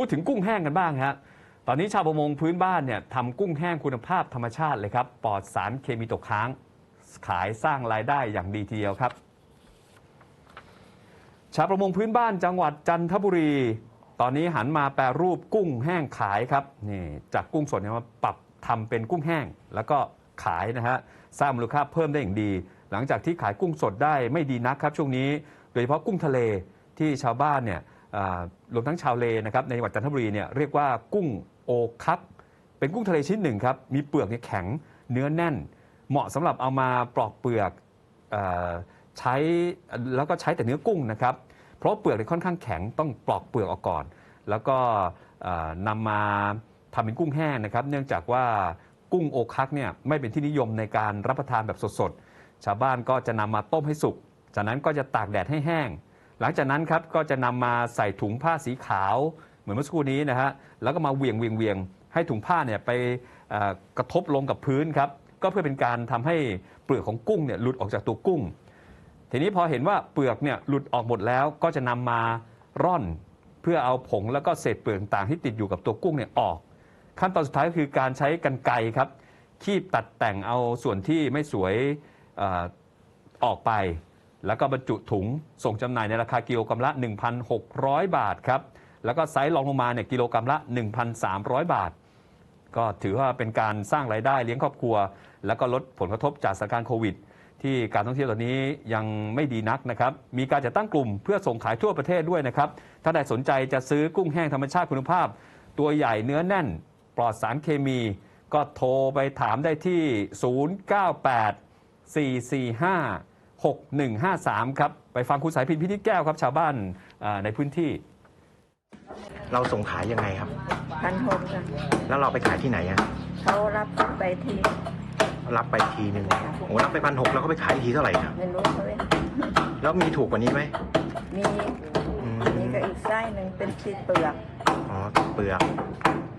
พูดถึงกุ้งแห้งกันบ้างฮะตอนนี้ชาวประมงพื้นบ้านเนี่ยทำกุ้งแห้งคุณภาพธรรมชาติเลยครับปลอดสารเคมีตกค้าง ขายสร้างรายได้อย่างดีทีเดียวครับ ชาวประมงพื้นบ้านจังหวัดจันทบุรี ตอนนี้หันมาแปรรูปกุ้งแห้งขายครับนี่จากกุ้งสดเนี่ยมาปรับทำเป็นกุ้งแห้ง แล้วก็ขายนะฮะสร้างมูลค่าเพิ่มได้อย่างดี หลังจากที่ขายกุ้งสดได้ไม่ดีนักครับช่วงนี้ โดยเฉพาะกุ้งทะเลที่ชาวบ้านเนี่ย รวมทั้งชาวเลนะครับในจังหวัดจันทบุรีเนี่ยเรียกว่ากุ้งโอคัก เป็นกุ้งทะเลชิ้นหนึ่งครับ มีเปลือกเนี่ยแข็งเนื้อแน่น เหมาะสำหรับเอามาปลอกเปลือกอใช้แล้วก็ใช้แต่เนื้อกุ้งนะครับ เพราะเปลือกเนี่ยค่อนข้างแข็งต้องปลอกเปลือกออกก่อน แล้วก็เอ่อนำมาทำเป็นกุ้งแห้งนะครับ เนื่องจากว่ากุ้งโอคักเนี่ยไม่เป็นที่นิยมในการรับประทานแบบสดๆชาวบ้านก็จะนำมาต้มให้สุก จากนั้นก็จะตากแดดให้แห้ง หลังจากนั้นครับก็จะนำมาใส่ถุงผ้าสีขาว เหมือนเมื่อสักครู่นี้นะฮะแล้วก็มาเวียงเวียงเวียงให้ถุงผ้าเนี่ยไปกระทบลงกับพื้นครับก็เพื่อเป็นการทำให้เปลือกของกุ้งเนี่ยหลุดออกจากตัวกุ้ง ทีนี้พอเห็นว่าเปลือกเนี่ยหลุดออกหมดแล้วก็จะนำมาร่อนเพื่อเอาผงแล้วก็เศษเปลือกต่างที่ติดอยู่กับตัวกุ้งเนี่ยออก ขั้นตอนสุดท้ายก็คือการใช้กรรไกรครับคีบตัดแต่งเอาส่วนที่ไม่สวยอออกไป แล้วก็บรรจุถุงส่งจำหน่ายในราคากิโลกรัมละ 1,600 บาทครับ แล้วก็ไซส์รองลงมาเนี่ยกิโลกรัมละ 1,300 บาท ก็ถือว่าเป็นการสร้างรายได้เลี้ยงครอบครัว แล้วก็ลดผลกระทบจากสถานการณ์โควิด ที่การท่องเที่ยวตอนนี้ยังไม่ดีนักนะครับ มีการจัดตั้งกลุ่มเพื่อส่งขายทั่วประเทศด้วยนะครับ ถ้าใดสนใจจะซื้อกุ้งแห้งธรรมชาติคุณภาพ ตัวใหญ่เนื้อแน่น ปลอดสารเคมี ก็โทรไปถามได้ที่ 098 445 6153 ครับ ไปฟังคุณสายพินพินิจแก้วครับ ชาวบ้านอ่าในพื้นที่ เราส่งขายยังไงครับ พันหกจ้ะแล้วเราไปขายที่ไหนอะเขารับไปทีรับไปทีหนึ่งโอ้รับไปพันหกแล้วก็ไปขายอีกทีเท่าไหร่ครับไม่รู้เขาเลยแล้วมีถูกกว่านี้ไหมมีอืมมีก็อีกไส้หนึ่งเป็นชีดเปลือกอ๋อเปลือก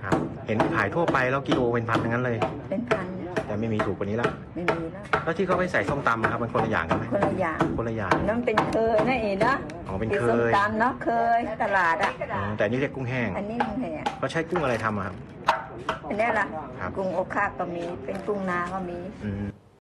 ครับ เห็นขายทั่วไปแล้วกิโลเป็นพันทั้งนั้นเลย เป็นพันแต่ ไม่มีถูกกว่านี้แล้วไม่มีแล้วแล้วที่เขาไปใส่ส้มตำอะครับมันคนละอย่างกันไหมคนละอย่างคนละอย่างนั่นเป็นเคยนะเอ๋นะอ๋อเป็นที่เคส้มยตำเนาะเคยตลาดอะ อ๋อแต่อันนี่เรียกกุ้งแห้งอันนี้มันแหงเขาใช้กุ้งอะไรทำอะครับ อันเนี้ยล่ะครับ กุ้งโอคาก็มี เป็นกุ้งนาก็มี อืม